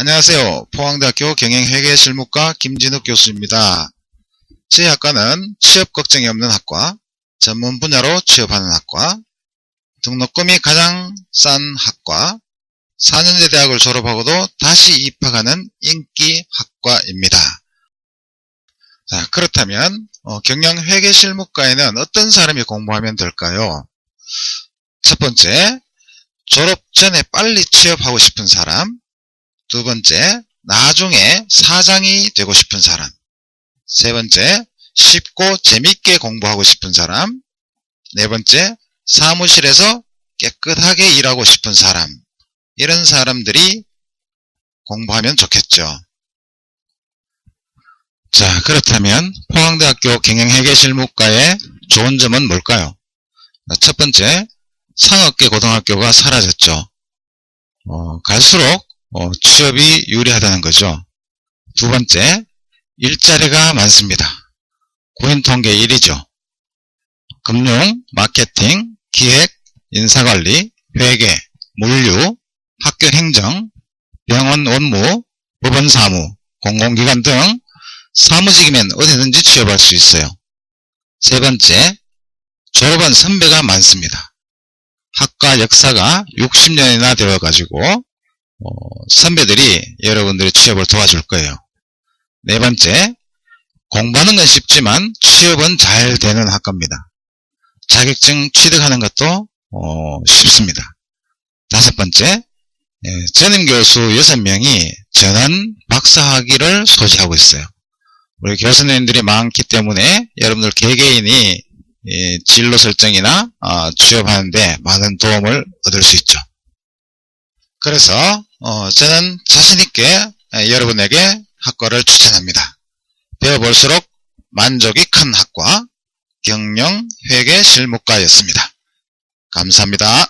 안녕하세요. 포항대학교 경영회계실무과 김진욱 교수입니다. 저희 학과는 취업 걱정이 없는 학과, 전문 분야로 취업하는 학과, 등록금이 가장 싼 학과, 4년제 대학을 졸업하고도 다시 입학하는 인기 학과입니다. 자, 그렇다면 어, 경영회계실무과에는 어떤 사람이 공부하면 될까요? 첫 번째, 졸업 전에 빨리 취업하고 싶은 사람, 두 번째, 나중에 사장이 되고 싶은 사람. 세 번째, 쉽고 재밌게 공부하고 싶은 사람. 네 번째, 사무실에서 깨끗하게 일하고 싶은 사람. 이런 사람들이 공부하면 좋겠죠. 자, 그렇다면 포항대학교 경영회계실무과의 좋은 점은 뭘까요? 첫 번째, 상업계 고등학교가 사라졌죠. 어, 갈수록 어, 취업이 유리하다는 거죠. 두 번째, 일자리가 많습니다. 구인통계 1위죠. 금융, 마케팅, 기획, 인사관리, 회계, 물류, 학교 행정, 병원 원무, 법원 사무, 공공기관 등 사무직이면 어디든지 취업할 수 있어요. 세 번째, 졸업한 선배가 많습니다. 학과 역사가 60년이나 되어가지고 어, 선배들이 여러분들의 취업을 도와줄 거예요. 네 번째, 공부하는 건 쉽지만 취업은 잘 되는 학과입니다. 자격증 취득하는 것도 어, 쉽습니다. 다섯 번째, 예, 전임 교수 6명이 전원 박사학위를 소지하고 있어요. 우리 교수님들이 많기 때문에 여러분들 개개인이 예, 진로 설정이나 어, 취업하는데 많은 도움을 얻을 수 있죠. 그래서 어, 저는 자신있게 여러분에게 학과를 추천합니다. 배워볼수록 만족이 큰 학과 경영 회계 실무과였습니다. 감사합니다.